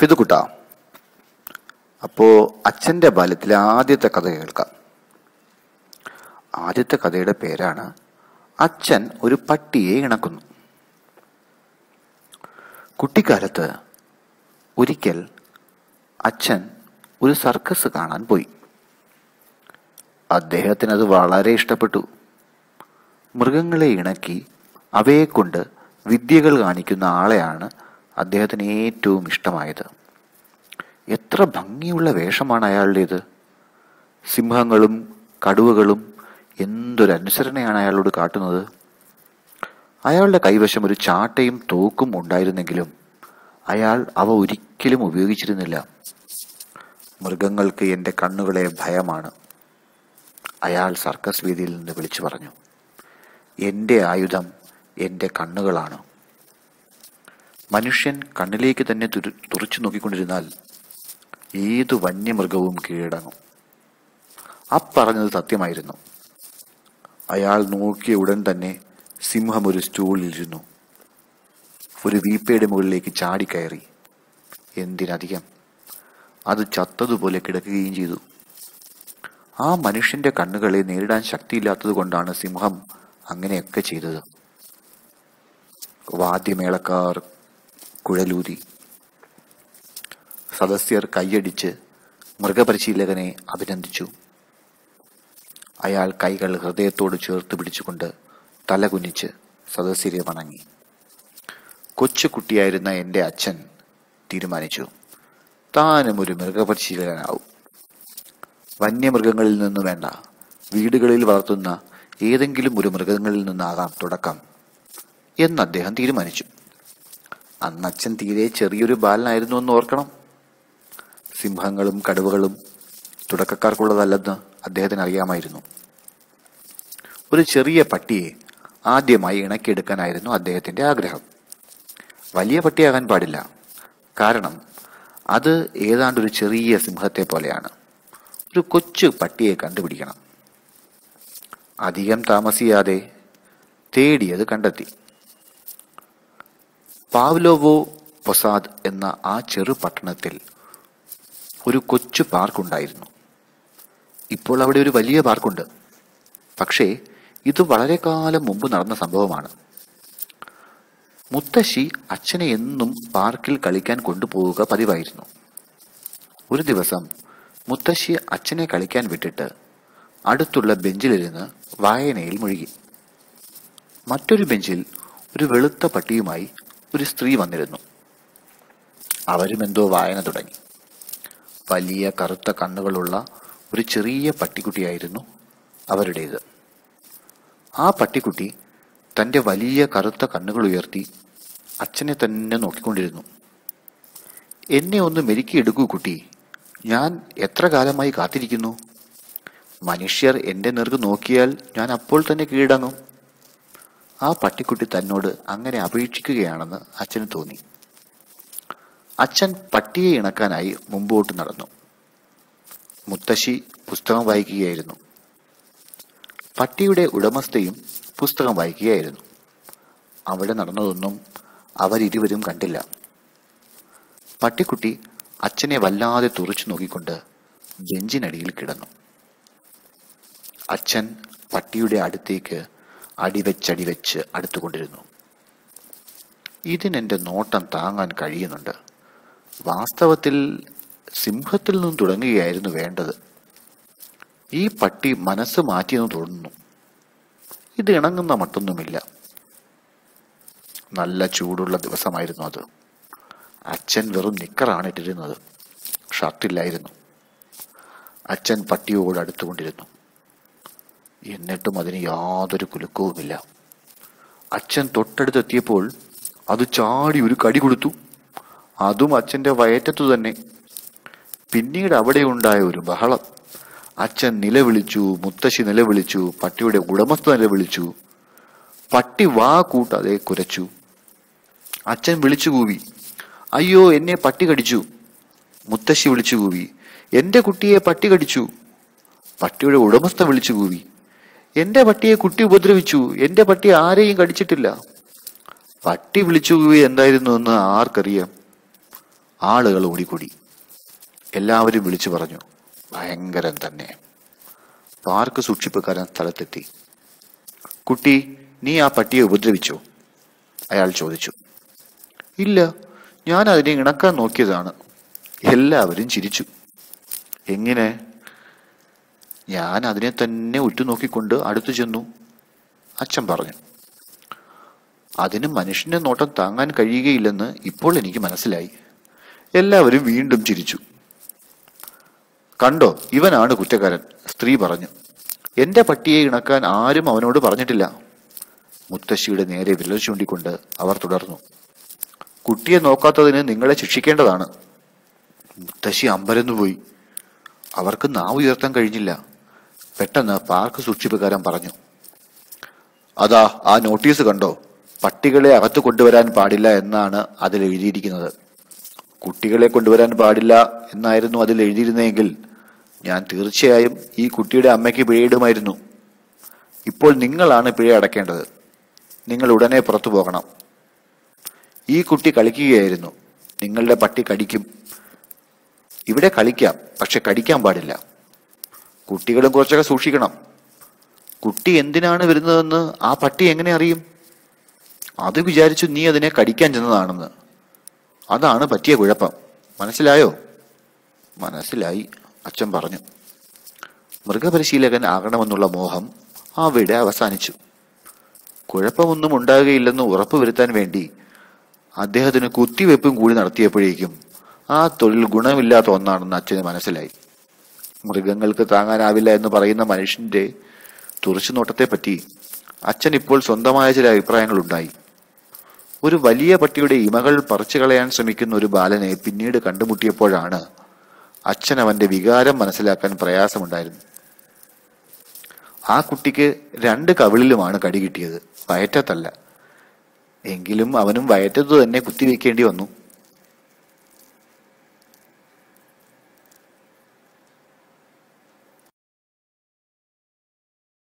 ഫിതുക്കുട്ട അപ്പോ അച്ഛന്റെ ബാല്യത്തിലെ ആദ്യത്തെ കഥ കേൾക്കാം. ആദ്യത്തെ കഥയുടെ പേരാണ് അച്ഛൻ ഒരു പട്ടിയെ ഇണക്കുന്നു. കുട്ടിക്കാലത്ത് ഒരിക്കൽ അച്ഛൻ ഒരു സർക്കസ് കാണാൻ പോയി. അദ്ദേഹത്തിന് അത് വളരെ ഇഷ്ടപ്പെട്ടു. മൃഗങ്ങളെ ഇണക്കി അവയെക്കൊണ്ട് വിദ്യകൾ കാണിക്കുന്ന ആളെയാണ് അദ്ദേഹത്തിന് ഏറ്റവും ഇഷ്ടമായത്. എത്ര ഭംഗിയുള്ള വേഷമാണ് അയാളുടേത്. സിംഹങ്ങളും കടുവകളും എന്തൊരു അനുസരണയാണ് അയാളോട് കാട്ടുന്നത്. അയാളുടെ കൈവശം ഒരു ചാട്ടയും തോക്കും ഉണ്ടായിരുന്നെങ്കിലും അയാൾ അവ ഒരിക്കലും ഉപയോഗിച്ചിരുന്നില്ല. മൃഗങ്ങൾക്ക് എന്റെ കണ്ണുകളെ ഭയമാണ്. അയാൾ സർക്കസ് വീതിയിൽ നിന്ന് വിളിച്ചു പറഞ്ഞു. എന്റെ ആയുധം എന്റെ കണ്ണുകളാണ്. മനുഷ്യൻ കണ്ണിലേക്ക് തന്നെ തുറച്ചു നോക്കിക്കൊണ്ടിരുന്നാൽ ഏതു വന്യമൃഗവും കീഴടങ്ങും. അപ്പറഞ്ഞത് സത്യമായിരുന്നു. അയാൾ നോക്കിയ ഉടൻ തന്നെ സിംഹം ഒരു സ്റ്റൂളിലിരുന്നു. ഒരു വീപ്പയുടെ മുകളിലേക്ക് ചാടിക്കയറി എന്തിനധികം? അത് ചത്തതുപോലെ കിടക്കുകയും ചെയ്തു. ആ മനുഷ്യന്റെ കണ്ണുകളെ നേരിടാൻ ശക്തിയില്ലാത്തത് കൊണ്ടാണ് സിംഹം അങ്ങനെയൊക്കെ ചെയ്തത്. വാദ്യമേളക്കാർ കുഴലൂതി. സദസ്യർ കൈയടിച്ച് മൃഗപരിശീലകനെ അഭിനന്ദിച്ചു. അയാൾ കൈകൾ ഹൃദയത്തോട് ചേർത്ത് പിടിച്ചുകൊണ്ട് തലകുനിച്ച് സദസ്യരെ വണങ്ങി. കൊച്ചുകുട്ടിയായിരുന്ന എന്റെ അച്ഛൻ തീരുമാനിച്ചു താനും ഒരു മൃഗപരിശീലകനാവും. വന്യമൃഗങ്ങളിൽ നിന്ന് വേണ്ട വീടുകളിൽ വളർത്തുന്ന ഏതെങ്കിലും ഒരു മൃഗങ്ങളിൽ നിന്നാകാം തുടക്കം എന്ന് അദ്ദേഹം തീരുമാനിച്ചു. അന്ന് അച്ഛൻ തീരെ ചെറിയൊരു ബാലനായിരുന്നു എന്ന് ഓർക്കണം. സിംഹങ്ങളും കടുവകളും തുടക്കക്കാർക്കുള്ളതല്ലെന്ന് അദ്ദേഹത്തിന് അറിയാമായിരുന്നു. ഒരു ചെറിയ പട്ടിയെ ആദ്യമായി ഇണക്കിയെടുക്കാനായിരുന്നു അദ്ദേഹത്തിന്റെ ആഗ്രഹം. വലിയ പട്ടിയാകാൻ പാടില്ല. കാരണം അത് ഏതാണ്ട് ഒരു ചെറിയ സിംഹത്തെ പോലെയാണ്. ഒരു കൊച്ചു പട്ടിയെ കണ്ടുപിടിക്കണം. അധികം താമസിയാതെ തേടിയത് കണ്ടെത്തി. പാവ്ലോവോ പൊസാദ് എന്ന ആ ചെറു പട്ടണത്തിൽ ഒരു കൊച്ചു പാർക്കുണ്ടായിരുന്നു. ഇപ്പോൾ അവിടെ ഒരു വലിയ പാർക്കുണ്ട്. പക്ഷേ ഇത് വളരെ കാലം മുമ്പ് നടന്ന സംഭവമാണ്. മുത്തശ്ശി അച്ഛനെ എന്നും പാർക്കിൽ കളിക്കാൻ കൊണ്ടുപോവുക പതിവായിരുന്നു. ഒരു ദിവസം മുത്തശ്ശി അച്ഛനെ കളിക്കാൻ വിട്ടിട്ട് അടുത്തുള്ള ബെഞ്ചിലിരുന്ന് വായനയിൽ മുഴുകി. മറ്റൊരു ബെഞ്ചിൽ ഒരു വെളുത്ത പട്ടിയുമായി ഒരു സ്ത്രീ വന്നിരുന്നു. അവരും എന്തോ വായന തുടങ്ങി. വലിയ കറുത്ത കണ്ണുകളുള്ള ഒരു ചെറിയ പട്ടിക്കുട്ടിയായിരുന്നു അവരുടേത്. ആ പട്ടിക്കുട്ടി തന്റെ വലിയ കറുത്ത കണ്ണുകൾ ഉയർത്തി അച്ഛനെ തന്നെ നോക്കിക്കൊണ്ടിരുന്നു. എന്നെ ഒന്ന് മെരുക്കിയെടുക്കൂ കുട്ടി. ഞാൻ എത്ര കാലമായി കാത്തിരിക്കുന്നു? മനുഷ്യർ എന്റെ നേർക്ക് നോക്കിയാൽ ഞാൻ അപ്പോൾ തന്നെ കീഴടങ്ങും. ആ പട്ടിക്കുട്ടി തന്നോട് അങ്ങനെ അപേക്ഷിക്കുകയാണെന്ന് അച്ഛന് തോന്നി. അച്ഛൻ പട്ടിയെ ഇണക്കാനായി മുമ്പോട്ട് നടന്നു. മുത്തശ്ശി പുസ്തകം വായിക്കുകയായിരുന്നു. പട്ടിയുടെ ഉടമസ്ഥയും പുസ്തകം വായിക്കുകയായിരുന്നു. അവിടെ നടന്നതൊന്നും അവരിരുവരും കണ്ടില്ല. പട്ടിക്കുട്ടി അച്ഛനെ വല്ലാതെ തുറച്ചു നോക്കിക്കൊണ്ട് ബെഞ്ചിനടിയിൽ കിടന്നു. അച്ഛൻ പട്ടിയുടെ അടുത്തേക്ക് അടിവെച്ചടിവെച്ച് അടുത്തുകൊണ്ടിരുന്നു. ഇതിനെന്റെ നോട്ടം താങ്ങാൻ കഴിയുന്നുണ്ട്. വാസ്തവത്തിൽ സിംഹത്തിൽ നിന്നും തുടങ്ങുകയായിരുന്നു വേണ്ടത്. ഈ പട്ടി മനസ്സ് മാറ്റിയെന്ന് തോന്നുന്നു. ഇത് ഇണങ്ങുന്ന മട്ടൊന്നുമില്ല. നല്ല ചൂടുള്ള ദിവസമായിരുന്നു അത്. അച്ഛൻ വെറും നിക്കറാണ് ഇട്ടിരുന്നത്. ഷർട്ടില്ലായിരുന്നു. അച്ഛൻ പട്ടിയോട് അടുത്തുകൊണ്ടിരുന്നു. എന്നിട്ടും അതിന് യാതൊരു കുലുക്കവുമില്ല. അച്ഛൻ തൊട്ടടുത്തെത്തിയപ്പോൾ അത് ചാടി ഒരു കടി കൊടുത്തു. അതും അച്ഛന്റെ വയറ്റത്തു തന്നെ. പിന്നീട് അവിടെ ഉണ്ടായ ഒരു ബഹളം. അച്ഛൻ നിലവിളിച്ചു മുത്തശ്ശി നിലവിളിച്ചു പട്ടിയുടെ ഉടമസ്ഥ നിലവിളിച്ചു. പട്ടി വാ കൂട്ടാതെ കുരച്ചു. അച്ഛൻ വിളിച്ചു കൂവി അയ്യോ എന്നെ പട്ടി കടിച്ചു. മുത്തശ്ശി വിളിച്ചു കൂവി എന്റെ കുട്ടിയെ പട്ടി കടിച്ചു. പട്ടിയുടെ ഉടമസ്ഥ വിളിച്ചു കൂവി എന്റെ പട്ടിയെ കുട്ടി ഉപദ്രവിച്ചു. എന്റെ പട്ടി ആരെയും കടിച്ചിട്ടില്ല. പട്ടി വിളിച്ചു എന്തായിരുന്നു എന്ന് ആർക്കറിയാം. ആളുകൾ ഓടിക്കൂടി. എല്ലാവരും വിളിച്ചു പറഞ്ഞു ഭയങ്കരം തന്നെ. പാർക്ക് സൂക്ഷിപ്പുകാരൻ സ്ഥലത്തെത്തി. കുട്ടി നീ ആ പട്ടിയെ ഉപദ്രവിച്ചോ? അയാൾ ചോദിച്ചു. ഇല്ല ഞാൻ അതിനെ ഇണക്കാൻ നോക്കിയതാണ്. എല്ലാവരും ചിരിച്ചു. എങ്ങനെ? ഞാൻ അതിനെ തന്നെ ഉറ്റുനോക്കിക്കൊണ്ട് അടുത്തു ചെന്നു. അച്ഛൻ പറഞ്ഞു അതിന് മനുഷ്യന്റെ നോട്ടം താങ്ങാൻ കഴിയുകയില്ലെന്ന് ഇപ്പോൾ എനിക്ക് മനസ്സിലായി. എല്ലാവരും വീണ്ടും ചിരിച്ചു. കണ്ടോ ഇവനാണ് കുറ്റക്കാരൻ സ്ത്രീ പറഞ്ഞു. എന്റെ പട്ടിയെ ഇണക്കാൻ ആരും അവനോട് പറഞ്ഞിട്ടില്ല. മുത്തശ്ശിയുടെ നേരെ വിരൽ ചൂണ്ടിക്കൊണ്ട് അവർ തുടർന്നു. കുട്ടിയെ നോക്കാത്തതിന് നിങ്ങളെ ശിക്ഷിക്കേണ്ടതാണ്. മുത്തശ്ശി അമ്പരന്നുപോയി. അവർക്ക് നാവ് ഉയർത്താൻ കഴിഞ്ഞില്ല. പെട്ടെന്ന് പാർക്ക് സൂക്ഷിപ്പുകാരൻ പറഞ്ഞു. അതാ ആ നോട്ടീസ് കണ്ടോ? പട്ടികളെ അകത്ത് കൊണ്ടുവരാൻ പാടില്ല എന്നാണ് അതിൽ എഴുതിയിരിക്കുന്നത്. കുട്ടികളെ കൊണ്ടുവരാൻ പാടില്ല എന്നായിരുന്നു അതിൽ എഴുതിയിരുന്നെങ്കിൽ ഞാൻ തീർച്ചയായും ഈ കുട്ടിയുടെ അമ്മയ്ക്ക് പിഴയിടുമായിരുന്നു. ഇപ്പോൾ നിങ്ങളാണ് പിഴ അടക്കേണ്ടത്. നിങ്ങൾ ഉടനെ പുറത്തു പോകണം. ഈ കുട്ടി കളിക്കുകയായിരുന്നു. നിങ്ങളുടെ പട്ടി കടിക്കും. ഇവിടെ കളിക്കാം പക്ഷെ കടിക്കാൻ പാടില്ല. കുട്ടികളും കുറച്ചൊക്കെ സൂക്ഷിക്കണം. കുട്ടി എന്തിനാണ് വരുന്നതെന്ന് ആ പട്ടി എങ്ങനെ അറിയും? അത് വിചാരിച്ചു നീ അതിനെ കടിക്കാൻ ചെന്നതാണെന്ന്. അതാണ് പറ്റിയ കുഴപ്പം. മനസ്സിലായോ? മനസ്സിലായി അച്ഛൻ പറഞ്ഞു. മൃഗപരിശീലകൻ ആകണമെന്നുള്ള മോഹം അവിടെ അവസാനിച്ചു. കുഴപ്പമൊന്നും ഉണ്ടാകുകയില്ലെന്ന് ഉറപ്പുവരുത്താൻ വേണ്ടി അദ്ദേഹത്തിന് കുത്തിവെപ്പും കൂടി നടത്തിയപ്പോഴേക്കും ആ തൊഴിൽ ഗുണമില്ലാത്ത ഒന്നാണെന്ന് അച്ഛന് മനസ്സിലായി. മൃഗങ്ങൾക്ക് താങ്ങാനാവില്ല എന്ന് പറയുന്ന മനുഷ്യന്റെ തുറച്ചുനോട്ടത്തെപ്പറ്റി അച്ഛൻ ഇപ്പോൾ സ്വന്തമായ ചില അഭിപ്രായങ്ങൾ ഉണ്ടായി ഒരു വലിയ പട്ടിയുടെ ഇമകൾ പറിച്ചു കളയാൻ ശ്രമിക്കുന്ന ഒരു ബാലനെ പിന്നീട് കണ്ടുമുട്ടിയപ്പോഴാണ് അച്ഛൻ അവന്റെ വികാരം മനസ്സിലാക്കാൻ പ്രയാസമുണ്ടായിരുന്നു ആ കുട്ടിക്ക് രണ്ട് കവിളിലുമാണ് കടി കിട്ടിയത്. വയറ്റത്തല്ല. എങ്കിലും അവനും വയറ്റത്തു തന്നെ കുത്തിവെക്കേണ്ടി വന്നു.